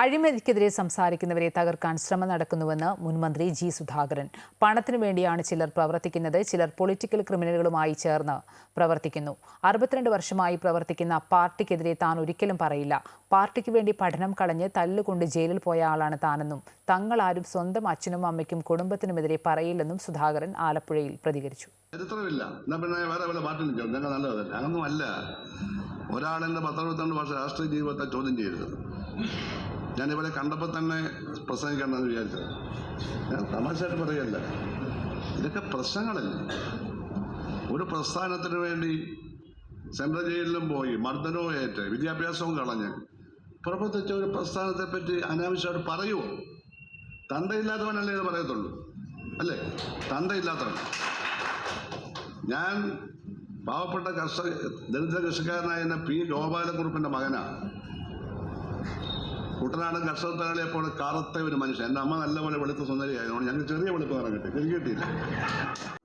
അഴിമതിക്കെതിരെ സംസാരിക്കുന്നവരെ തകർക്കാൻ ശ്രമം നടക്കുന്നുവെന്ന് മുൻമന്ത്രി ജി സുധാകരൻ. പണത്തിനു വേണ്ടിയാണ് ചിലർ പ്രവർത്തിക്കുന്നത്. ചിലർ പൊളിറ്റിക്കൽ ക്രിമിനലുകളുമായി ചേർന്ന് പ്രവർത്തിക്കുന്നു. അറുപത്തിരണ്ട് വർഷമായി പ്രവർത്തിക്കുന്ന പാർട്ടിക്കെതിരെ താൻ ഒരിക്കലും പറയില്ല. പാർട്ടിക്ക് വേണ്ടി പഠനം കളഞ്ഞ് തല്ലുകൊണ്ട് ജയിലിൽ പോയ ആളാണ് താനെന്നും തങ്ങളാരും സ്വന്തം അച്ഛനും അമ്മയ്ക്കും കുടുംബത്തിനുമെതിരെ പറയില്ലെന്നും സുധാകരൻ ആലപ്പുഴയിൽ പ്രതികരിച്ചു. ചരിത്രമില്ല. എന്നാ പിന്നെ വേറെ നല്ലതല്ല. വർഷം രാഷ്ട്രീയ ജീവിതത്തെ ചോദ്യം ചെയ്യരുത്. ഞാൻ ഇവരെ കണ്ടപ്പോൾ തന്നെ പ്രസംഗിക്കണമെന്ന് വിചാരിച്ചത് ഞാൻ തമാശയായിട്ട് പറയല്ല ഇതൊക്കെ പ്രശ്നങ്ങളല്ലേ? ഒരു പ്രസ്ഥാനത്തിന് വേണ്ടി സെൻട്രൽ ജയിലിലും പോയി മർദ്ദനവും ഏറ്റ് വിദ്യാഭ്യാസവും കളഞ്ഞ്. പ്രവർത്തിച്ച ഒരു പ്രസ്ഥാനത്തെ പറ്റി അനാവശ്യമായിട്ട് പറയുമോ തന്തയില്ലാത്തവനല്ലേ ഇത് പറയത്തുള്ളൂ. അല്ലേ? തന്തയില്ലാത്തവൻ ഞാൻ പാവപ്പെട്ട കർഷക ദരിദ്ര കൃഷിക്കാരനായ പി ഗോപാലക്കുറുപ്പിന്റെ മകനാണ്. കുട്ടനാട് കർഷക തൊഴിലാളിയെ പോലെ കറുത്ത ഒരു മനുഷ്യൻ. എന്റെ അമ്മ നല്ലപോലെ വെളുത്ത സുന്ദരിയായതുകൊണ്ട് ഞങ്ങൾക്ക് ചെറിയ വെളുപ്പ് നിറം കിട്ടി. കിട്ടിയില്ല.